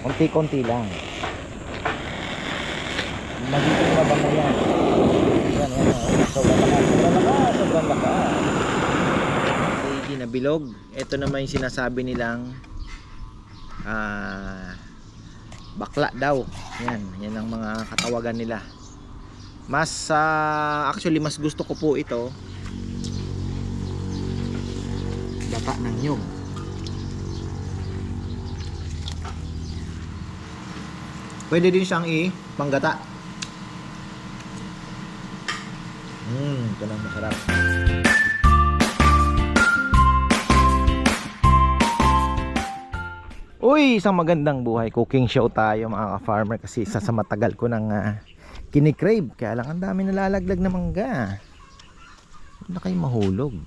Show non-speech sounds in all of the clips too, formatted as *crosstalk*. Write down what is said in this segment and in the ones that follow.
Konti-konti lang. Magiging mabang na yan. Yan, yan. Sobrang lakas. Sobrang lakas. Sobrang lakas. Lady na bilog. Ito naman yung sinasabi nilang ah bakla daw. Yan. Yan ang mga katawagan nila. Mas ah, actually mas gusto ko po ito bata ng nyog. Pwede din siyang i panggata. Hmm, ito na masarap. Uy, isang magandang buhay. Cooking show tayo mga ka-farmer kasi isa sa matagal ko nang uh, kinikrave. Kaya lang ang dami nalalaglag na mangga. Huwag na kayo mahulog.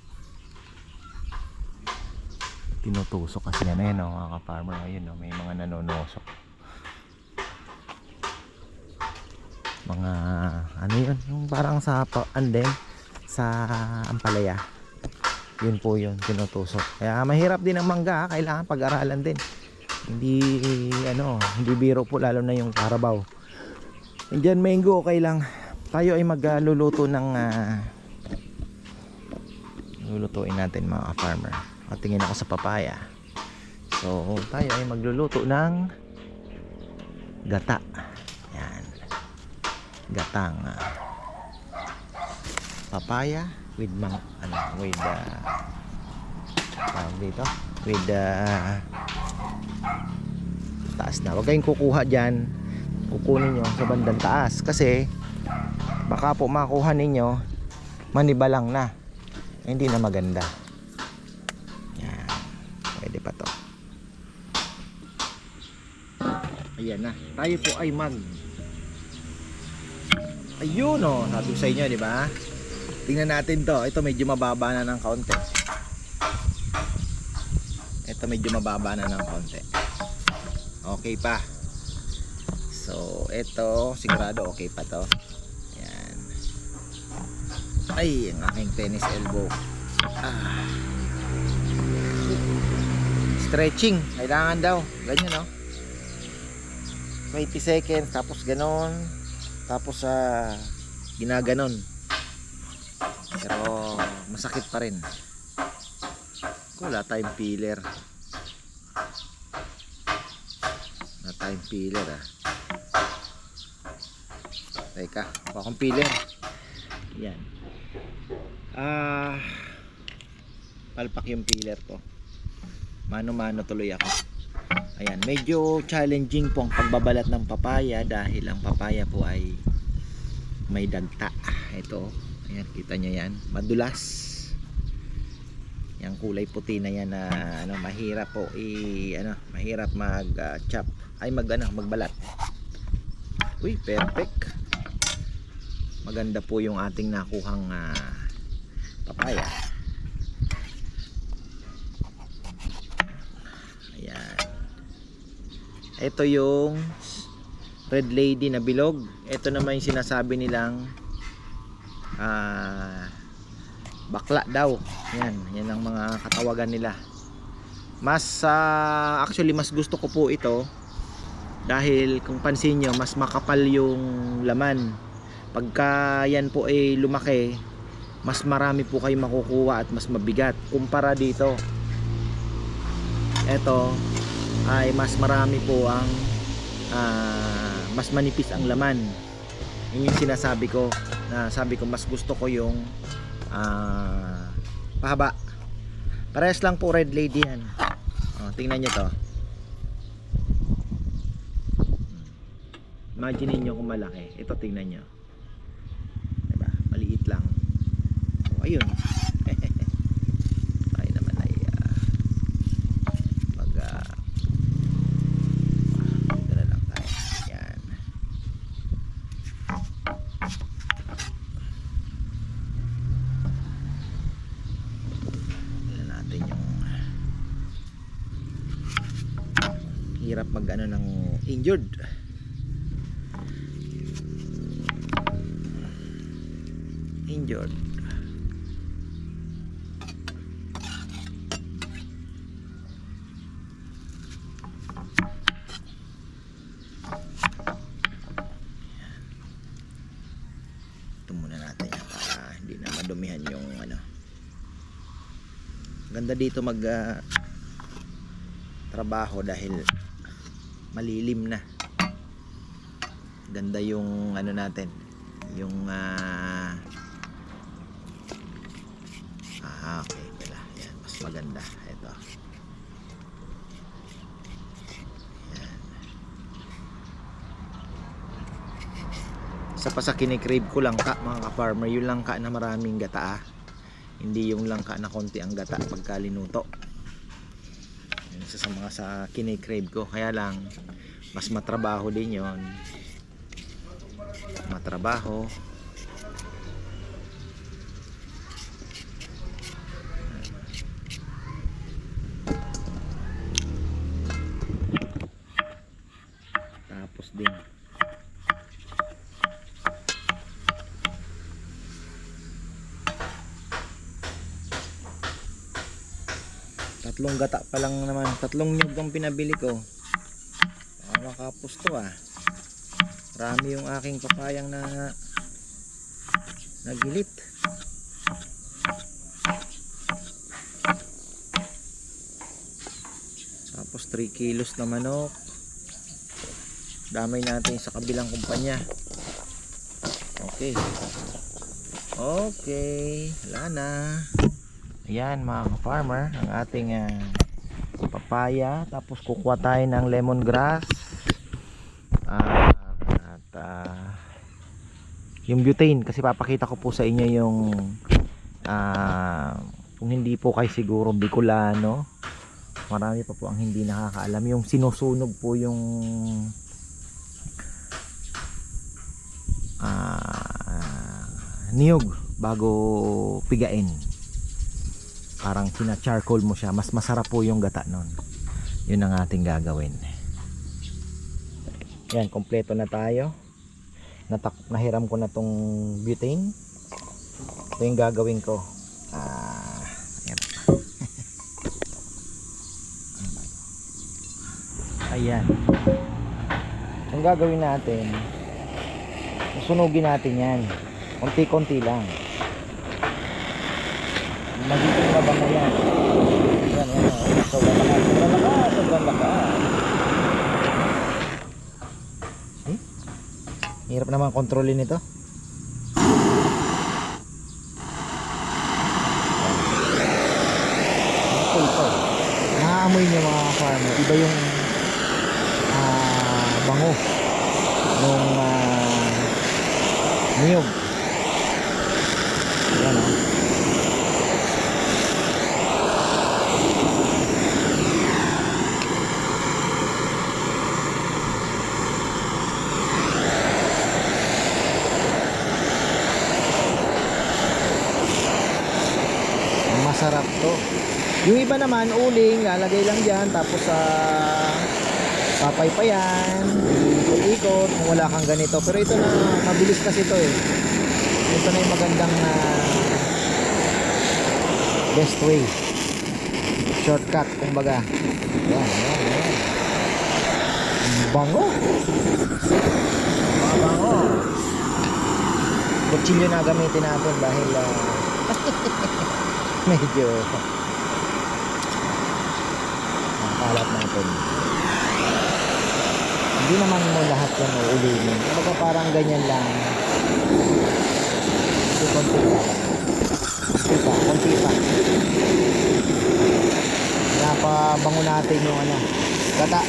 Tinutusok kasi yan. Ayan o mga ka-farmer. Ayun o, may mga nanonosok. Mga ano yun? Yung parang sa andem sa ampalaya. Yun po yun, tinutusok. Kaya mahirap din ang mangga. ha. Kailangan pag-aralan din hindi ano hindi biro po lalo na yung karabaw Indian mango okay lang tayo ay magluluto ng ah, lulutuin natin mga farmer at tingin ako sa papaya so tayo ay magluluto ng gata gatang papaya with mang ano with uh, tawag dito with uh, taas na. Huwag kayong kukuha dyan. Kukunin nyo sa bandang taas. Kasi, baka po makuha ninyo, manibalang na. Hindi na maganda. Yan. Pwede pa to. Ayan na. Tayo po ay mag Ayun o. Sabi ko sa inyo, di ba? Tingnan natin to. Ito medyo mababa na ng kaunti. Ito medyo mababa na ng kaunti okay pa so ito sigurado okay pa to yan ay ang aking tennis elbow ah. stretching kailangan daw ganyan no 20 seconds tapos ganon tapos sa ginaganon. Pero masakit pa rin. Wala tayong peeler na time peeler ah. Teka kuha akong peeler yan. Ah palpak yung peeler ko. Mano mano tuloy ako ayan medyo challenging po ang pagbabalat ng papaya dahil ang papaya po ay may dagta. Ito ayan kita nyo yan. Madulas. Yung kulay puti na yan na ano mahirap po i ano mahirap mag ah, ay mag ano magbalat. Uy perfect. Maganda po yung ating nakuhang ah, papaya ayan ito yung red lady na bilog. Ito naman yung sinasabi nilang ah bakla daw. Yan yan ang mga katawagan nila. Mas ah, actually mas gusto ko po ito dahil kung pansin nyo mas makapal yung laman. Pagka yan po ay lumaki mas marami po kayo makukuha at mas mabigat kumpara dito. Eto ay mas marami po ang ah, mas manipis ang laman. Yun yung sinasabi ko na sabi ko mas gusto ko yung ah, pahaba. Parehas lang po red lady yan. Oh, tingnan nyo to. Imagine niyo kung malaki. Ito tingnan nyo diba? Maliit lang. Oh, ayun Ganda dito mag ah, trabaho dahil malilim na. Ganda yung ano natin, yung ah ah, okay pala. Yan, mas maganda. Ito. Yan. Isa pa sa kinikrave ko langka mga ka-farmer, yung langka na maraming gata ah. Hindi yung langka na konti ang gata pagka linuto. Isa sa mga sa kinikrave ko. Kaya lang, mas matrabaho din yon Matrabaho. Tatlong gata pa lang naman. Tatlong nyug ang pinabili ko. Baka makapos to ah. Marami yung aking papayang na nagilit. Tapos 3 kilos na manok. Damay natin sa kabilang kumpanya. Okay. Okay. Wala na. Ayan mga farmer ang ating ah, papaya. Tapos kukuha tayo ng lemongrass. Ah, at ah, yung butane kasi papakita ko po sa inyo yung ah, kung hindi po kayo siguro Bicolano marami pa po ang hindi nakakaalam yung sinusunog po yung ah, niyog bago pigain parang sina-charcoal mo siya. Mas masarap po yung gata nun. Yun ang ating gagawin. Yan kompleto na tayo. Natak nahiram ko na tong butane. Ito yung gagawin ko. Ah yan. *laughs* ayan. Ang gagawin natin sunugin natin yan. Konti-konti lang magiging mabango yan. Yan yan oh. sobrang lakas sobrang lakas sobrang lakas eh? hirap naman kontrolin ito? Naamoy niyo mga farmer iba yung ah, bango. Nung ah, niyog yan oh masarap to yung iba naman uling lalagay lang dyan tapos sa papaypayan ikot-ikot kung wala kang ganito. Pero ito na mabilis kasi ito eh. Ito na yung magandang ah, best way. Shortcut kumbaga. Yan yan yan Ang bango. Bango. Kutsilyo na gamitin natin dahil ah, *laughs* medyo makalat natin. Hindi naman mo lahat yan uulinin kumbaga parang ganyan lang. Konti konti pa. Konti pa konti pa. Napabango natin yung ano. Gata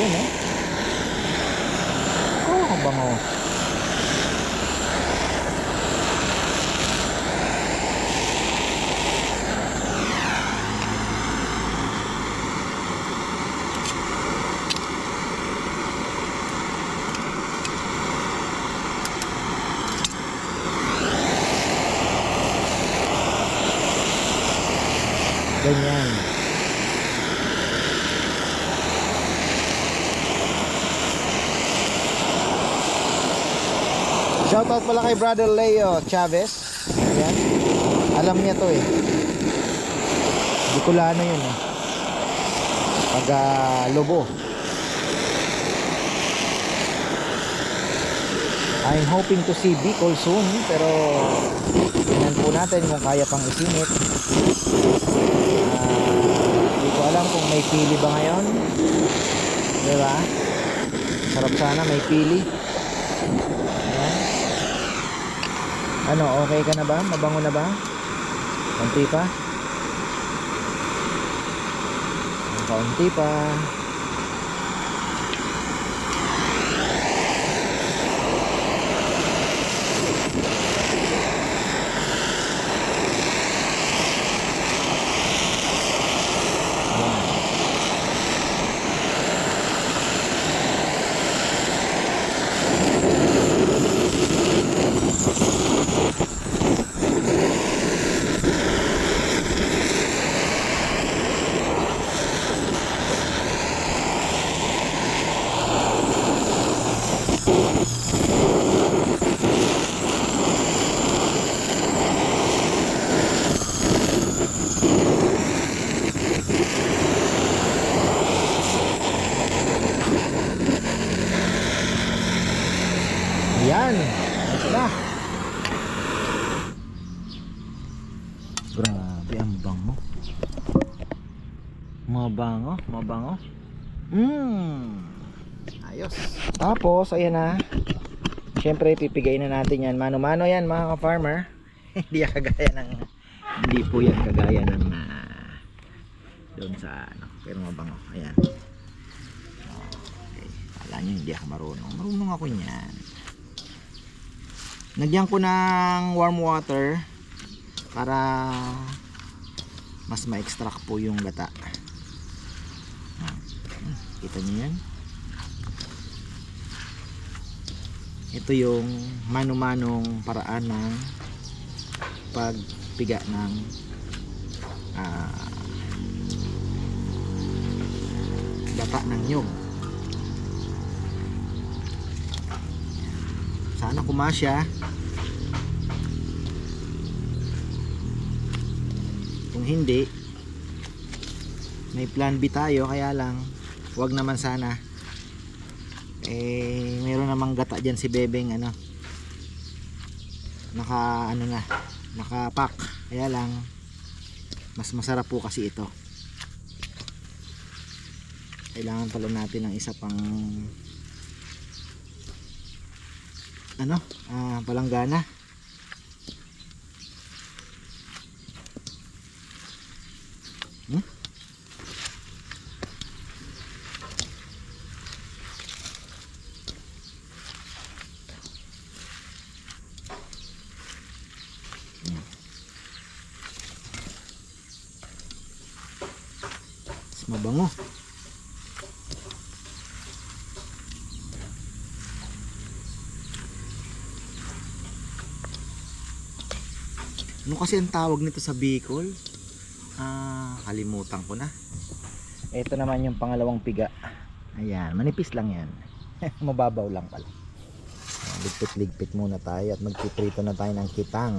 yun eh oh ang bango ganyan Shoutout pala kay Brother Leo Chavez. yan? Alam niya to eh. Bicolano yun eh. Taga Lobo. I'm hoping to see Bicol soon pero tingnan po natin kung kaya pang isingit. Ah, Hindi ko alam kung may pili ba ngayon. Di ba? Sarap sana may pili. Ano, okay ka na ba? Mabango na ba? Konti pa? Konti pa. Tapos, ayan na. Siyempre, pipigay na natin yan. Mano-mano yan, mga ka-farmer. *laughs* hindi yan kagaya ng... Hindi po yan kagaya ng... ah, doon sa ano. Pero mabango. Ayan. Okay. Kala nyo hindi ako marunong. Marunong ako niyan. Nagyan ko ng warm water para mas ma-extract po yung gata. Ah, hmm, Kita niyo yan? Ito yung mano-manong paraan ng pagpiga ng ah, gata ng nyog. Sana kumasya. Kung hindi, may plan B tayo kaya lang wag naman sana. Eh meron namang gata diyan si Bebeng ano. Naka ano na, naka-pack. Kaya lang mas masarap po kasi ito. Kailangan pala natin ng isa pang ano, ah, palanggana. Hmm. Mas mabango. Ano kasi ang tawag nito sa Bicol? Ah, kalimutan ko na. Ito naman yung pangalawang piga. Ayan, manipis lang yan. *laughs* Mababaw lang pala. Ligpit-ligpit muna tayo at magpiprito na tayo ng kitang.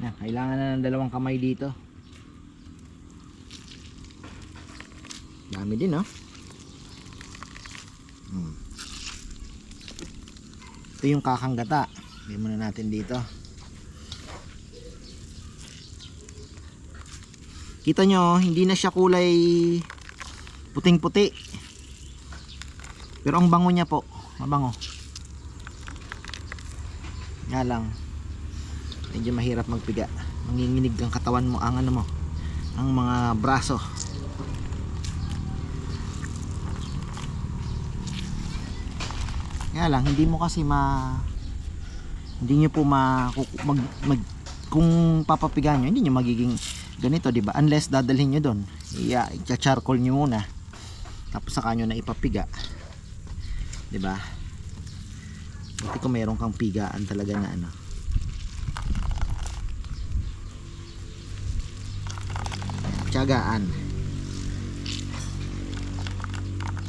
Yan, kailangan na ng dalawang kamay dito. Dami din, oh. Hmm. Ito yung kakanggata. Hindi muna natin dito. Kita nyo, hindi na siya kulay puting-puti. Pero ang bango niya po, mabango. Nga lang, medyo mahirap magpiga. Manginginig ang katawan mo, ang ano mo, ang mga braso. Nga lang, hindi mo kasi ma hindi nyo po ma mag, mag, kung papapiga nyo, hindi nyo magiging ganito, di ba? Unless dadalhin nyo doon. I-charcoal nyo muna. Tapos saka nyo na ipapiga. Di ba? Buti kung mayroon kang pigaan talaga na ano. Tiyagaan.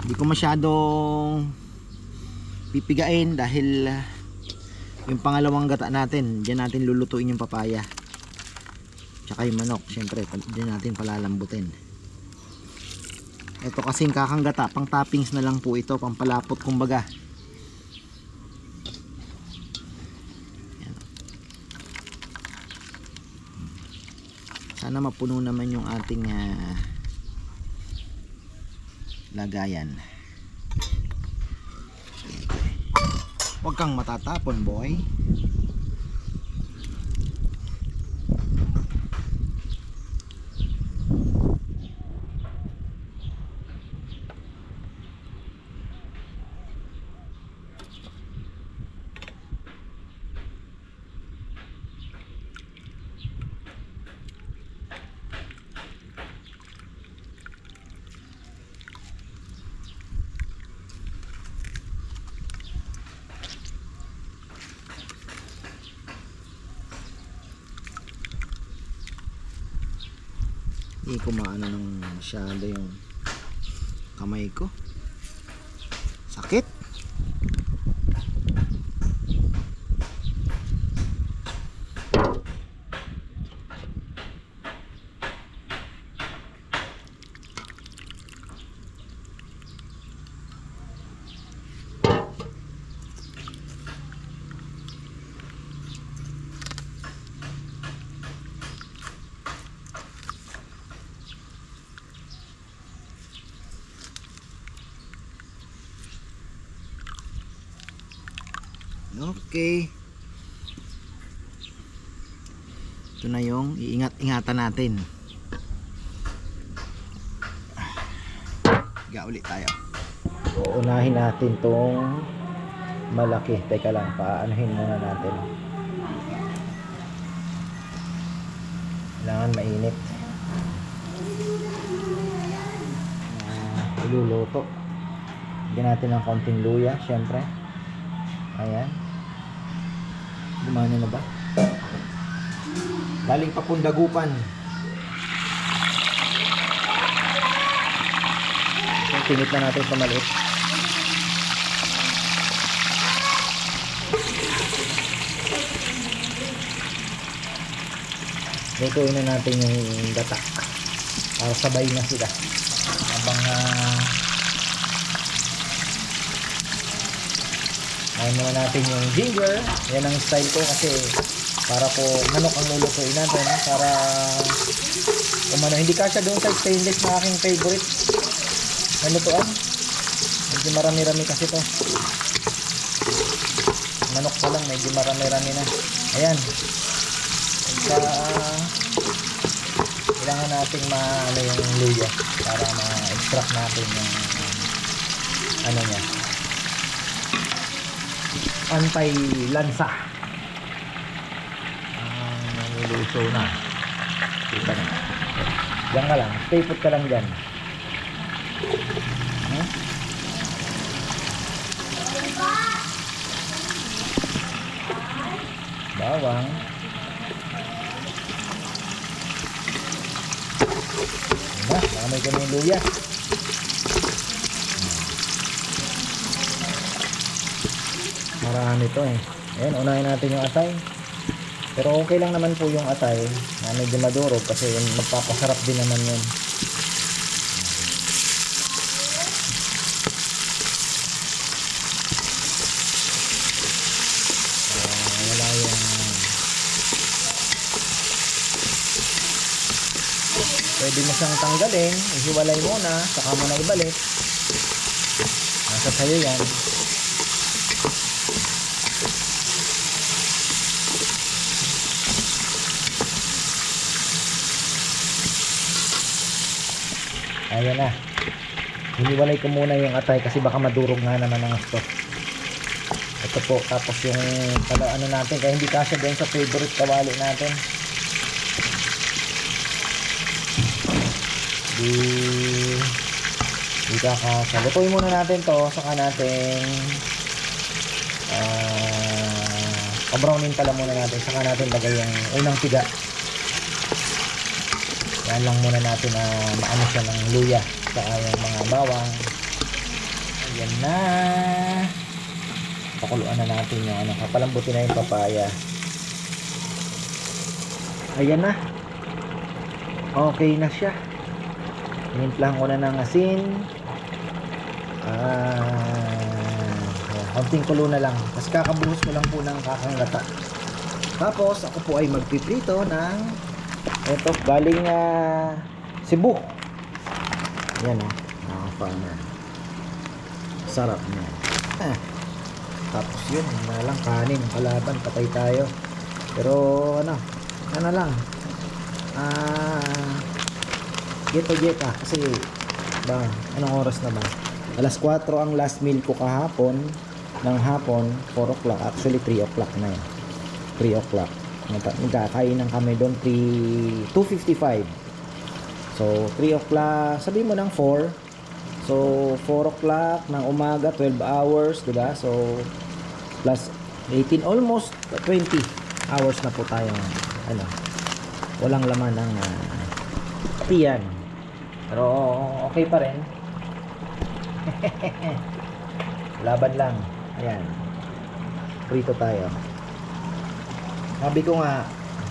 Hindi ko masyadong pipigain dahil ah, Yung pangalawang gata natin, diyan natin lulutuin yung papaya. Tsaka yung manok, syempre, diyan natin palalambutin. Ito kasing kakang gata, pang toppings na lang po ito, pang palapot kumbaga. Sana mapuno naman yung ating ah, lagayan. Huwag kang matatapon, boy. Hindi ko maano ng masyado yung kamay ko. Okay. Ito na yung iingat-ingatan natin. Ga ulit tayo. Uunahin natin tong malaki. Teka lang, paanohin muna natin. Kailangan mainit. Ah, iluluto. Bigyan natin ng konting luya, syempre. Ayan. Gumana na ba? Galing pa pong na natin sa maliit. Lutuin na natin yung gata. Para sabay na sila. Habang ah, Ayaw muna natin yung ginger. Yan ang style ko kasi para po manok ang lulutuin natin. Para umano, hindi kasya doon sa stainless na aking favorite na lutuan. Medyo marami-rami kasi to. Manok pa lang, medyo marami-rami na. Ayan. Sa kailangan nating ma ano yung luya para ma-extract natin yung ano niya anti-lansa. Ah, niluso na. Kita na. Diyan ka lang. Stay put ka lang dyan. Hmm? Bawang. Diba? Nakamay ka na yung luya. Marami to eh. Ayan, unahin natin yung atay. Pero okay lang naman po yung atay na medyo madurog kasi yun, magpapasarap din naman yun. Pwede mo siyang tanggalin ihiwalay muna saka mo na ibalik nasa sayo yan Ayan na. Hiniwalay ko muna yung atay kasi baka madurog nga naman ang gusto. Ito po. Tapos yung pala ano natin. Kaya hindi kasya doon sa favorite kawali natin. Di... Di kakasya. Lutuin muna natin to. Saka natin... Ah... pabrownin pala muna natin. Saka natin lagay yung unang tiga. Yan lang muna natin na maano siya ng luya sa yung mga bawang. Ayan na. Pakuluan na natin yung ano, papalambutin na yung papaya. Ayan na. Okay na siya. Tinimplahan ko na ng asin. Ah, konting kulo na lang. Tapos kakabuhos ko lang po ng kakanggata. Tapos ako po ay magpiprito ng eto galing ah, Cebu. Yan oh, mga farmer. Sarap niya. Ah. Tapos yun, na lang kanin, kalaban, patay tayo. Pero ano, ano lang. Ah, geto jeta kasi ba, anong oras na ba? Alas 4 ang last meal ko kahapon ng hapon, 4 o'clock, actually 3 o'clock na yun. 3 o'clock. Nagkakainan kami doon 3 2:55. So 3 o'clock, sabi mo ng 4. So 4 o'clock ng umaga, 12 hours, 'di ba? So plus 18 almost 20 hours na po tayo ano. Walang laman ng uh, tiyan. Pero okay pa rin. *laughs* Laban lang. Ayan. Prito tayo. Sabi ko nga,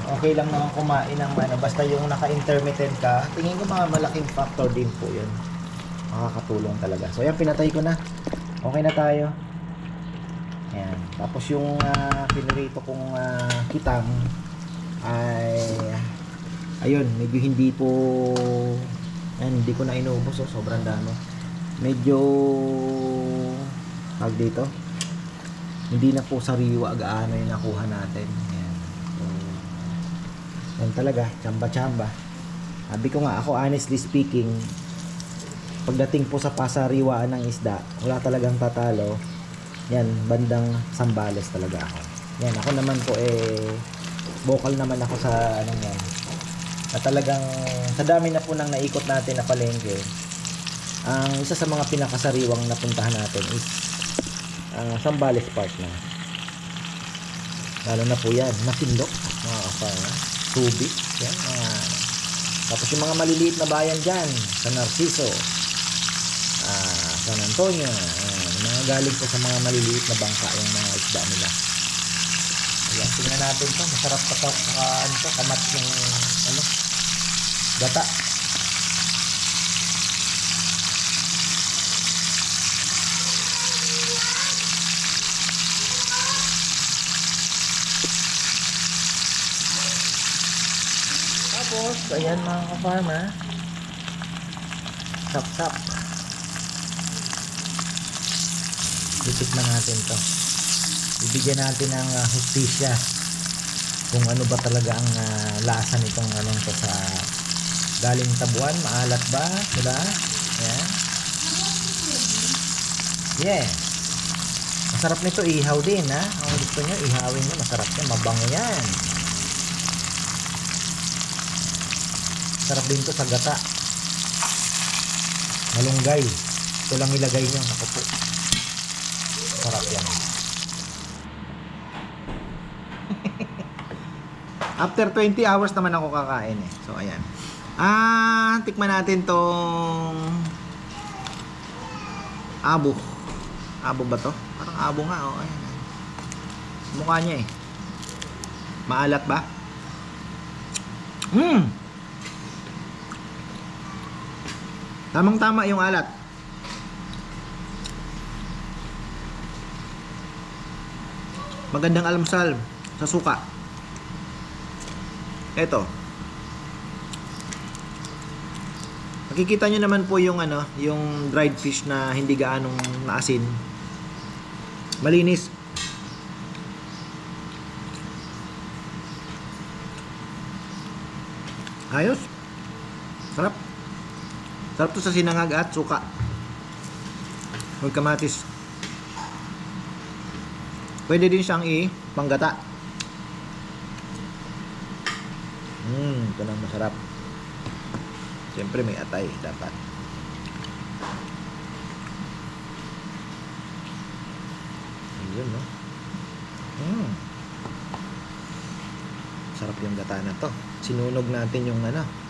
okay lang naman kumain ng ano, basta yung naka-intermittent ka, tingin ko mga malaking factor din po yun. Makakatulong talaga. So, ayan, pinatay ko na. Okay na tayo. Ayan. Tapos yung uh, pinirito kong ah, kitang ay ayun, medyo hindi po ayan, hindi ko na inubos oh, sobrang dami. Medyo tag dito. Hindi na po sariwa gaano yung nakuha natin. Yan talaga, tsamba-tsamba. Sabi ko nga, ako honestly speaking, pagdating po sa pasariwaan ng isda, wala talagang tatalo. Yan, bandang Sambales talaga ako. Yan, ako naman po eh, vocal naman ako sa anong yan. Na talagang, sa dami na po nang naikot natin na palengke, ang isa sa mga pinakasariwang napuntahan natin is ah, Sambales Park na. Lalo na po yan, Makindok, mga kafarma, Subic, yan, mga, tapos yung mga maliliit na bayan dyan, sa Narciso, ah, San Antonio, yung mga galing po sa mga maliliit na bangka yung mga isda nila. Ayan, tingnan natin to, masarap pa to, saka ano to, kamat yung, ano, gata. Tapos, ayan mga ka-farmer. Sap-sap. Titikman natin to. Bibigyan natin ng uh, hustisya kung ano ba talaga ang ah, lasa nitong anong to sa galing tabuan, maalat ba? Diba? Ayan. Yeah. Masarap nito ihaw din ha. Kung gusto nyo, ihawin nyo. Masarap yan. Mabango yan. Sarap din to sa gata. Malunggay. Ito lang ilagay nyo. Ako po. Sarap yan. *laughs* After 20 hours naman ako kakain eh. So, ayan. Ah, tikman natin tong abo. Abo ba to? Parang abo nga. Oh, ayan. Mukha niya eh. Maalat ba? Mmm! Tamang tama yung alat. Magandang almusal sa suka. Ito. Makikita nyo naman po yung ano, yung dried fish na hindi gaanong maasin. Malinis. Ayos. Sarap. Sarap to sa sinangag at suka. Huwag kamatis. Pwede din siyang i panggata. Hmm, ito na masarap. Siyempre may atay dapat. Ayun, no? Hmm. Sarap yung gata na to. Sinunog natin yung ano,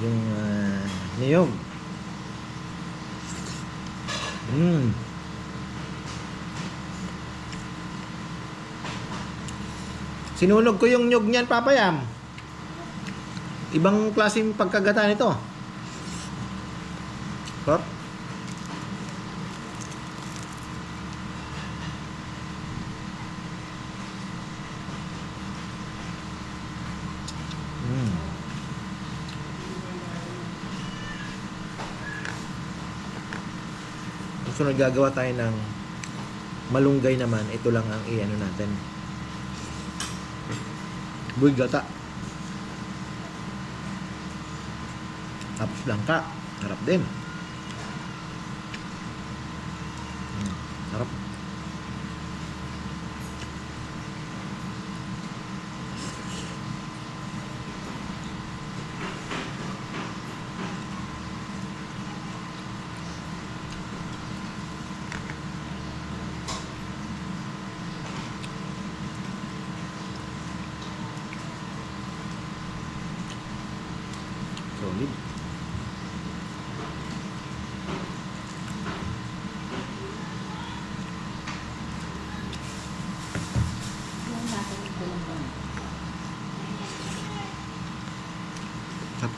yung uh, niyog. Mmm. Sinunog ko yung nyog niyan, papayam. Ibang klaseng pagkagata nito. Sarap. Mmm. Susunod gagawa tayo ng malunggay naman. Ito lang ang i-ano natin. Buy gata. Tapos langka. Harap din.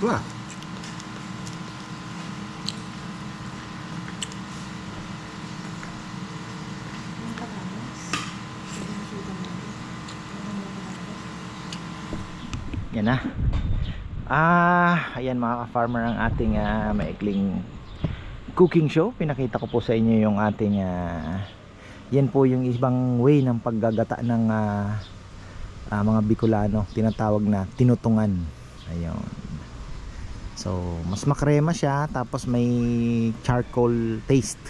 Sarap to ah. Yan na. Ah, ayan mga ka-farmer ang ating ah, maikling cooking show. Pinakita ko po sa inyo yung ating ah, yan po yung ibang way ng paggagata ng ah, ah, mga Bicolano. Tinatawag na tinutungan. Ayun. So, mas makrema siya tapos may charcoal taste.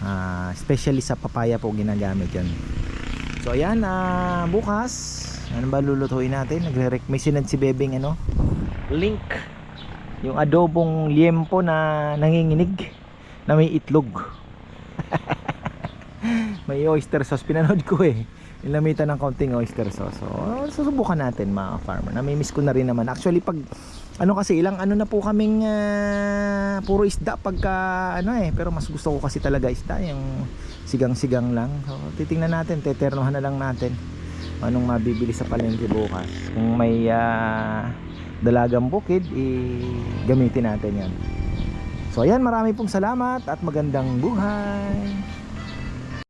Ah, especially sa papaya po ginagamit yan. So, ayan, ah, bukas ano ba lulutuin natin? Nagre may sinad si Bebing ano? Link. Yung adobong liempo na nanginginig na may itlog. *laughs* may oyster sauce pinanood ko eh. Nilamitan ng konting oyster sauce. So, susubukan natin mga farmer. Namimiss ko na rin naman. Actually pag ano kasi ilang ano na po kaming ah, puro isda pagka ano eh pero mas gusto ko kasi talaga isda yung sigang-sigang lang. So titingnan natin, teternohan na lang natin anong mabibili sa palengke bukas. Kung may ah, dalagang bukid i gamitin natin yan. So ayan marami pong salamat at magandang buhay